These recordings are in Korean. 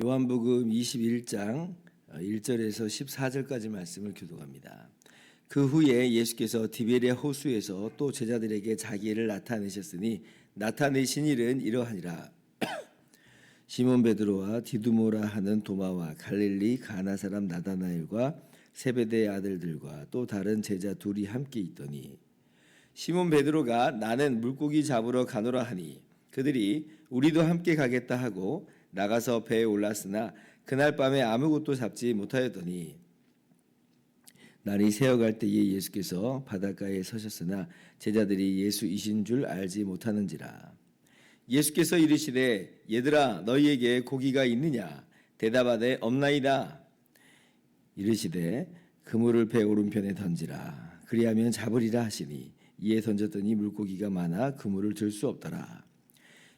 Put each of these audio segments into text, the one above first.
요한복음 21장 1절에서 14절까지 말씀을 교독합니다. 그 후에 예수께서 디베리아 호수에서 또 제자들에게 자기를 나타내셨으니 나타내신 일은 이러하니라. 시몬 베드로와 디두모라 하는 도마와 갈릴리 가나 사람 나다나엘과 세베대의 아들들과 또 다른 제자 둘이 함께 있더니 시몬 베드로가 나는 물고기 잡으러 가노라 하니 그들이 우리도 함께 가겠다 하고 나가서 배에 올랐으나 그날 밤에 아무것도 잡지 못하였더니 날이 새어갈 때에 예수께서 바닷가에 서셨으나 제자들이 예수이신 줄 알지 못하는지라. 예수께서 이르시되 얘들아 너희에게 고기가 있느냐? 대답하되 없나이다. 이르시되 그물을 배 오른편에 던지라. 그리하면 잡으리라 하시니 이에 던졌더니 물고기가 많아 그물을 들 수 없더라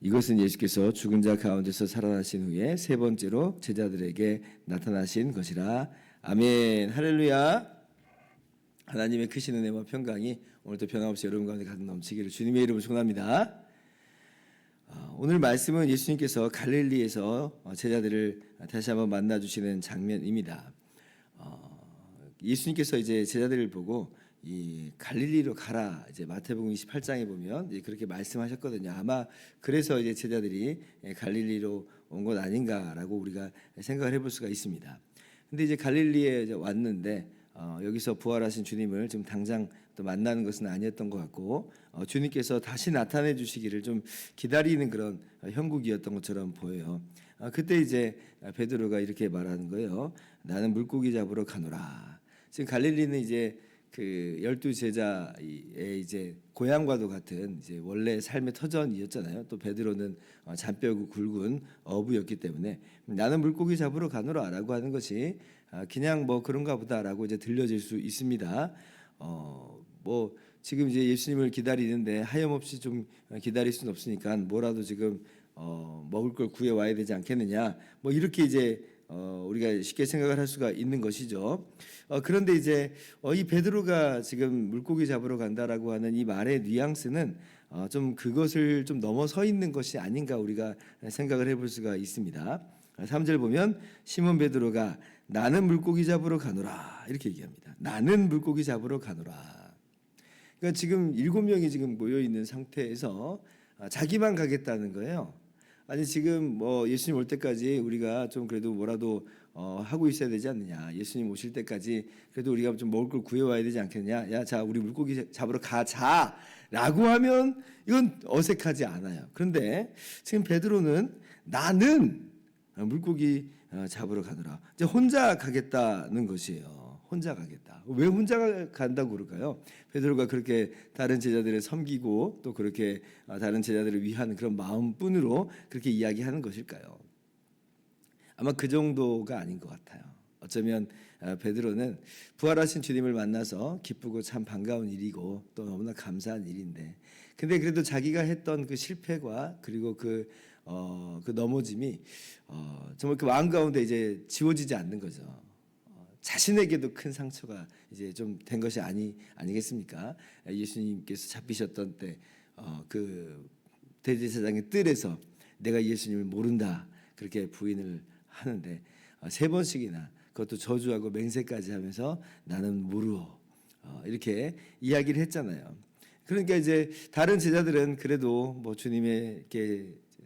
이것은 예수께서 죽은 자 가운데서 살아나신 후에 세 번째로 제자들에게 나타나신 것이라. 아멘. 할렐루야. 하나님의 크신 은혜와 평강이 오늘도 변함없이 여러분 가운데 가득 넘치기를 주님의 이름으로 축원합니다. 어, 오늘 말씀은 예수님께서 갈릴리에서 어, 제자들을 다시 한번 만나 주시는 장면입니다. 어, 예수님께서 이제 제자들을 보고 이 갈릴리로 가라 이제 마태복음 28장에 보면 그렇게 말씀하셨거든요. 아마 그래서 이제 제자들이 예, 갈릴리로 온 것 아닌가라고 우리가 생각을 해볼 수가 있습니다. 근데 이제 갈릴리에 이제 왔는데 어, 여기서 부활하신 주님을 지금 당장 또 만나는 것은 아니었던 것 같고 어, 주님께서 다시 나타내 주시기를 좀 기다리는 그런 어, 형국이었던 것처럼 보여요. 어, 그때 이제 베드로가 이렇게 말하는 거예요. 나는 물고기 잡으러 가노라. 지금 갈릴리는 이제 그 열두 제자의 이제 고향과도 같은 이제 원래 삶의 터전이었잖아요. 또 베드로는 어, 잔뼈고 굵은 어부였기 때문에 나는 물고기 잡으러 가노라라고 하는 것이 아, 그냥 뭐 그런가 보다라고 이제 들려질 수 있습니다. 어, 뭐 지금 이제 예수님을 기다리는데 하염없이 좀 기다릴 수는 없으니까 뭐라도 지금 어, 먹을 걸 구해 와야 되지 않겠느냐. 뭐 이렇게 이제 어, 우리가 쉽게 생각을 할 수가 있는 것이죠. 어, 그런데 이제 어, 이 베드로가 지금 물고기 잡으러 간다라고 하는 이 말의 뉘앙스는 어, 좀 그것을 좀 넘어서 있는 것이 아닌가 우리가 생각을 해볼 수가 있습니다. 3절 보면 시몬 베드로가 나는 물고기 잡으러 가노라 이렇게 얘기합니다. 나는 물고기 잡으러 가노라. 그러니까 지금 일곱 명이 지금 모여 있는 상태에서 아, 자기만 가겠다는 거예요. 아니 지금 뭐 예수님 올 때까지 우리가 좀 그래도 뭐라도 어, 하고 있어야 되지 않느냐. 예수님 오실 때까지 그래도 우리가 좀 먹을 걸 구해와야 되지 않겠냐. 야, 자 우리 물고기 잡으러 가자 라고 하면 이건 어색하지 않아요. 그런데 지금 베드로는 나는 물고기 어, 잡으러 가더라. 이제 혼자 가겠다는 것이에요. 혼자 가겠다. 왜 혼자 간다고 그럴까요? 베드로가 그렇게 다른 제자들을 섬기고 또 그렇게 어, 다른 제자들을 위하는 그런 마음뿐으로 그렇게 이야기하는 것일까요? 아마 그 정도가 아닌 것 같아요. 어쩌면 어, 베드로는 부활하신 주님을 만나서 기쁘고 참 반가운 일이고 또 너무나 감사한 일인데, 근데 그래도 자기가 했던 그 실패와 그리고 그 어, 그 넘어짐이 어, 정말 그 마음 가운데 이제 지워지지 않는 거죠. 어, 자신에게도 큰 상처가 이제 좀 된 것이 아니 아니겠습니까? 예수님께서 잡히셨던 때 어, 그 대제사장의 뜰에서 내가 예수님을 모른다 그렇게 부인을 하는데 어, 세 번씩이나 그것도 저주하고 맹세까지 하면서 나는 모르오 어, 이렇게 이야기를 했잖아요. 그러니까 이제 다른 제자들은 그래도 뭐 주님의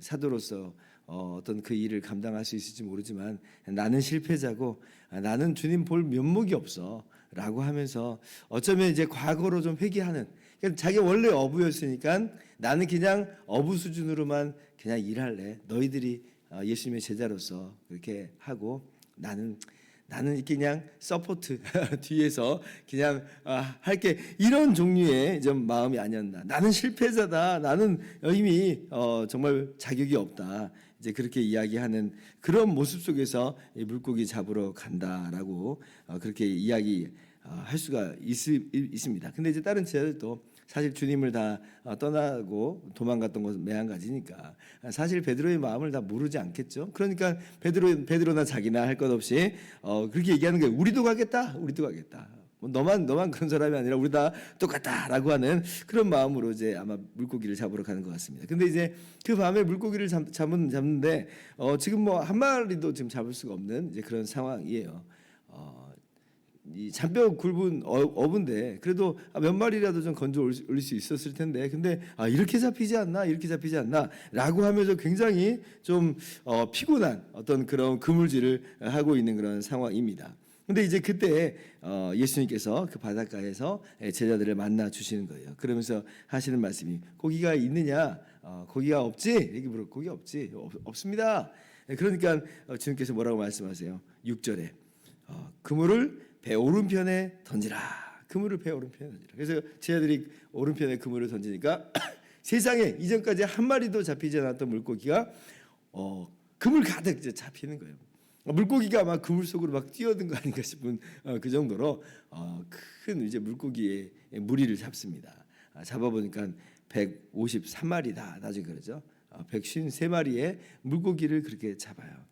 사도로서 어, 어떤 그 일을 감당할 수 있을지 모르지만 나는 실패자고 아, 나는 주님 볼 면목이 없어 라고 하면서 어쩌면 이제 과거로 좀 회귀하는 그러니까 자기 원래 어부였으니까 나는 그냥 어부 수준으로만 그냥 일할래. 너희들이 어, 예수님의 제자로서 그렇게 하고 나는 나는 그냥 서포트 뒤에서 그냥 아, 할게 이런 종류의 좀 마음이 아니었나. 나는 실패자다. 나는 이미 어, 정말 자격이 없다. 이제 그렇게 이야기하는 그런 모습 속에서 이 물고기 잡으러 간다라고 어, 그렇게 이야기 어, 할 수가 있, 있습니다. 근데 이제 다른 제자들도 사실 주님을 다 어, 떠나고 도망갔던 것은 매한가지니까 사실 베드로의 마음을 다 모르지 않겠죠. 그러니까 베드로 베드로나 자기나 할 것 없이 어, 그렇게 얘기하는 거예요. 우리도 가겠다. 우리도 가겠다. 뭐 너만 너만 그런 사람이 아니라 우리 다 똑같다라고 하는 그런 마음으로 이제 아마 물고기를 잡으러 가는 것 같습니다. 근데 이제 그 밤에 물고기를 잡, 잡은 잡는데 어, 지금 뭐 한 마리도 지금 잡을 수가 없는 이제 그런 상황이에요. 어, 이 잔뼈 굵은 어- 어부인데 그래도 아, 몇 마리라도 좀 건져 올릴 수 있었을 텐데 근데 아 이렇게 잡히지 않나 이렇게 잡히지 않나라고 하면서 굉장히 좀 어, 피곤한 어떤 그런 그물질을 하고 있는 그런 상황입니다. 근데 이제 그때 어, 예수님께서 그 바닷가에서 제자들을 만나 주시는 거예요. 그러면서 하시는 말씀이 고기가 있느냐? 어, 고기가 없지? 이렇게 물어 고기 없지? 없, 없습니다. 그러니까 어, 주님께서 뭐라고 말씀하세요? 6절에 어, 그물을 배 오른편에 던지라. 그물을 배 오른편에 던지라. 그래서 제자들이 오른편에 그물을 던지니까 세상에 이전까지 한 마리도 잡히지 않았던 물고기가 어, 그물 가득 이제 잡히는 거예요. 어, 물고기가 막 그물 속으로 막 뛰어든 거 아닌가 싶은 어, 그 정도로 어, 큰 이제 물고기의 무리를 잡습니다. 아, 잡아보니까 153마리다. 나중에 그러죠. 어, 153마리의 물고기를 그렇게 잡아요.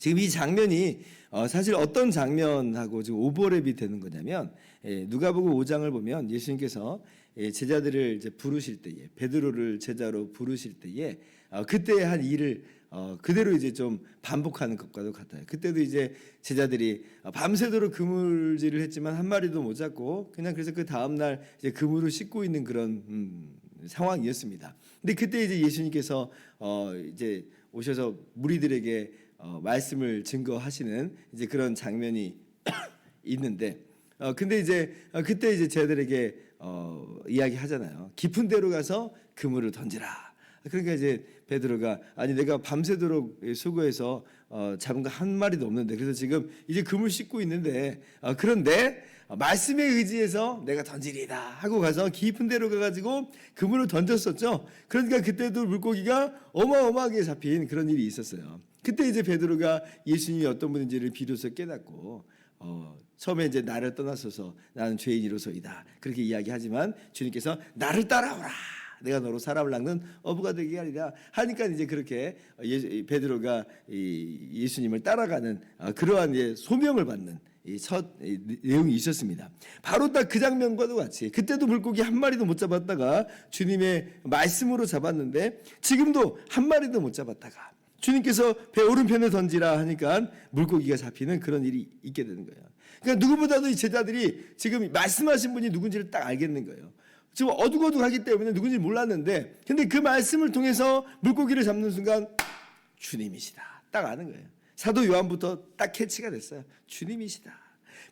지금 이 장면이 어, 사실 어떤 장면하고 지금 오버랩이 되는 거냐면 예, 누가복음 5장을 보면 예수님께서 예, 제자들을 이제 부르실 때에 베드로를 제자로 부르실 때에 어, 그때 한 일을 어, 그대로 이제 좀 반복하는 것과도 같아요. 그때도 이제 제자들이 어, 밤새도록 그물질을 했지만 한 마리도 못 잡고 그냥 그래서 그 다음 날 이제 그물을 씻고 있는 그런 음, 상황이었습니다. 근데 그때 이제 예수님께서 어, 이제 오셔서 무리들에게 어, 말씀을 증거하시는 이제 그런 장면이 있는데 어, 근데 이제 어, 그때 이제 제자들에게 어, 이야기하잖아요. 깊은 데로 가서 그물을 던지라. 그러니까 이제 베드로가 아니 내가 밤새도록 수고해서 어, 잡은 거 한 마리도 없는데 그래서 지금 이제 그물 씻고 있는데 어, 그런데 어, 말씀에 의지해서 내가 던지리다 하고 가서 깊은 데로 가가지고 그물을 던졌었죠. 그러니까 그때도 물고기가 어마어마하게 잡힌 그런 일이 있었어요. 그때 이제 베드로가 예수님이 어떤 분인지를 비로소 깨닫고 어, 처음에 이제 나를 떠나서서 나는 죄인이로서이다 그렇게 이야기하지만 주님께서 나를 따라오라. 내가 너로 사람을 낚는 어부가 되게 하리라 하니까 이제 그렇게 예, 베드로가 이 예수님을 따라가는 아, 그러한 예, 소명을 받는 이첫 내용이 있었습니다. 바로 딱 그 장면과도 같이 그때도 물고기 한 마리도 못 잡았다가 주님의 말씀으로 잡았는데 지금도 한 마리도 못 잡았다가 주님께서 배 오른편에 던지라 하니까 물고기가 잡히는 그런 일이 있게 되는 거예요. 그러니까 누구보다도 이 제자들이 지금 말씀하신 분이 누군지를 딱 알겠는 거예요. 지금 어둑어둑하기 때문에 누군지 몰랐는데 근데 그 말씀을 통해서 물고기를 잡는 순간 주님이시다. 딱 아는 거예요. 사도 요한부터 딱 캐치가 됐어요. 주님이시다.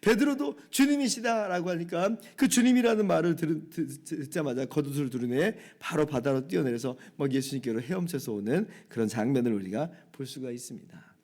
베드로도 주님이시다라고 하니까 그 주님이라는 말을 들, 듣자마자 겉옷을 두르네 바로 바다로 뛰어내려서 막 예수님께로 헤엄쳐서 오는 그런 장면을 우리가 볼 수가 있습니다.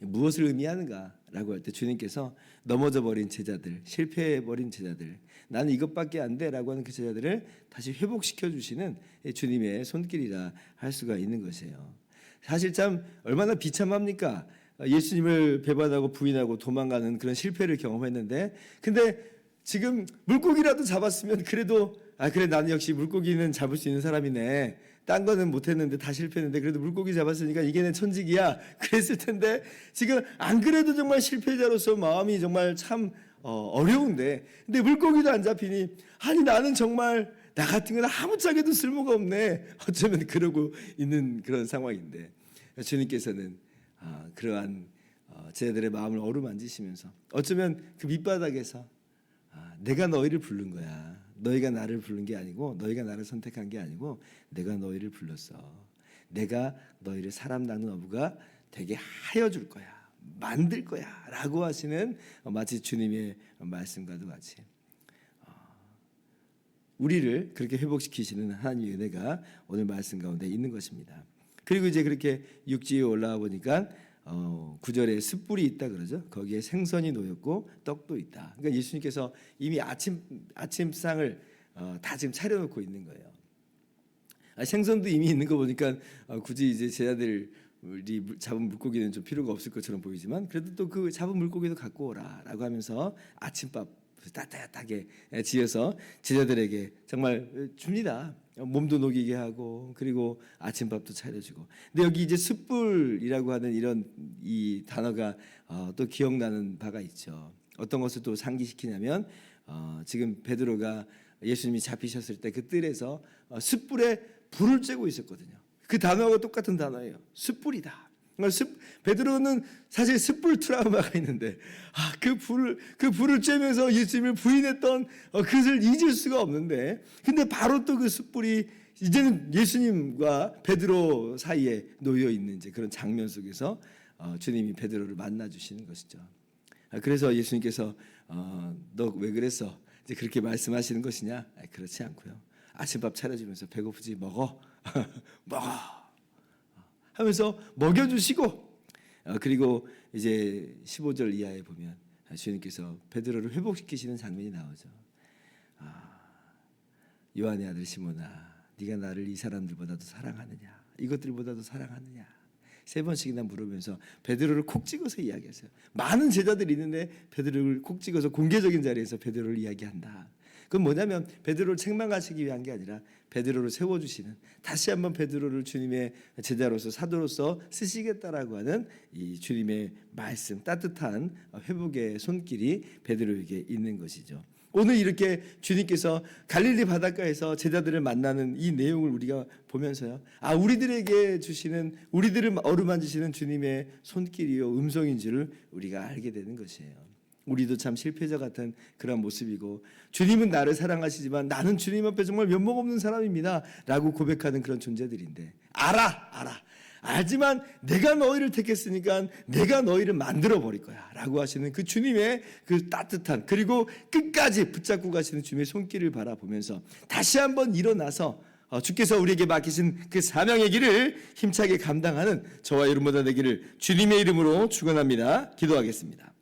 무엇을 의미하는가라고 할 때 주님께서 넘어져 버린 제자들, 실패해 버린 제자들, 나는 이것밖에 안 돼라고 하는 그 제자들을 다시 회복시켜 주시는 주님의 손길이라 할 수가 있는 것이에요. 사실 참 얼마나 비참합니까? 예수님을 배반하고 부인하고 도망가는 그런 실패를 경험했는데, 근데 지금 물고기라도 잡았으면 그래도 아 그래 나는 역시 물고기는 잡을 수 있는 사람이네. 딴 거는 못했는데 다 실패했는데 그래도 물고기 잡았으니까 이게 내 천직이야. 그랬을 텐데 지금 안 그래도 정말 실패자로서 마음이 정말 참 어, 어려운데 근데 물고기도 안 잡히니 아니 나는 정말 나 같은 건 아무짝에도 쓸모가 없네. 어쩌면 그러고 있는 그런 상황인데 주님께서는 아, 그러한 어, 제자들의 마음을 어루만지시면서 어쩌면 그 밑바닥에서 아, 내가 너희를 부른 거야. 너희가 나를 부른 게 아니고 너희가 나를 선택한 게 아니고 내가 너희를 불렀어. 내가 너희를 사람 낳는 어부가 되게 하여 줄 거야. 만들 거야라고 하시는 어, 마치 주님의 말씀과도 같이 어, 우리를 그렇게 회복시키시는 하나님의 은혜가 오늘 말씀 가운데 있는 것입니다. 그리고 이제 그렇게 육지에 올라와 보니까 어, 구절에 숯불이 있다 그러죠. 거기에 생선이 놓였고 떡도 있다. 그러니까 예수님께서 이미 아침 아침상을 어, 다 지금 차려놓고 있는 거예요. 아, 생선도 이미 있는 거 보니까 어, 굳이 이제 제자들이 물- 잡은 물고기는 좀 필요가 없을 것처럼 보이지만 그래도 또 그 잡은 물고기도 갖고 오라라고 하면서 아침밥 따뜻하게 지어서 제자들에게 정말 줍니다. 몸도 녹이게 하고 그리고 아침밥도 차려주고. 근데 여기 이제 숯불이라고 하는 이런 이 단어가 어, 또 기억나는 바가 있죠. 어떤 것을 또 상기시키냐면 어, 지금 베드로가 예수님이 잡히셨을 때 그 뜰에서 어, 숯불에 불을 쬐고 있었거든요. 그 단어가 똑같은 단어예요. 숯불이다. 그러니까 숯, 베드로는 사실 숯불 트라우마가 있는데 아, 그 불을 그 불을 쬐면서 예수님을 부인했던 어, 그것을 잊을 수가 없는데 근데 바로 또 그 숯불이 이제는 예수님과 베드로 사이에 놓여 있는 이제 그런 장면 속에서 어, 주님이 베드로를 만나 주시는 것이죠. 아, 그래서 예수님께서 어, 너 왜 그랬어? 이제 그렇게 말씀하시는 것이냐? 아, 그렇지 않고요. 아침밥 차려주면서 배고프지 먹어, 먹어 하면서 먹여주시고 어, 그리고 이제 15절 이하에 보면 주님께서 베드로를 회복시키시는 장면이 나오죠. 아, 요한의 아들 시몬아, 네가 나를 이 사람들보다도 사랑하느냐? 이것들보다도 사랑하느냐? 세 번씩이나 물으면서 베드로를 콕 찍어서 이야기했어요. 많은 제자들이 있는데 베드로를 콕 찍어서 공개적인 자리에서 베드로를 이야기한다. 그건 뭐냐면 베드로를 책망하시기 위한 게 아니라 베드로를 세워주시는 다시 한번 베드로를 주님의 제자로서 사도로서 쓰시겠다라고 하는 이 주님의 말씀 따뜻한 회복의 손길이 베드로에게 있는 것이죠. 오늘 이렇게 주님께서 갈릴리 바닷가에서 제자들을 만나는 이 내용을 우리가 보면서요. 아, 우리들에게 주시는 우리들을 어루만지시는 주님의 손길이요 음성인지를 우리가 알게 되는 것이에요. 우리도 참 실패자 같은 그런 모습이고 주님은 나를 사랑하시지만 나는 주님 앞에 정말 면목 없는 사람입니다 라고 고백하는 그런 존재들인데 알아 알아 알지만 내가 너희를 택했으니까 내가 너희를 만들어 버릴 거야 라고 하시는 그 주님의 그 따뜻한 그리고 끝까지 붙잡고 가시는 주님의 손길을 바라보면서 다시 한번 일어나서 어, 주께서 우리에게 맡기신 그 사명의 길을 힘차게 감당하는 저와 여러분들 되기를 주님의 이름으로 축원합니다. 기도하겠습니다.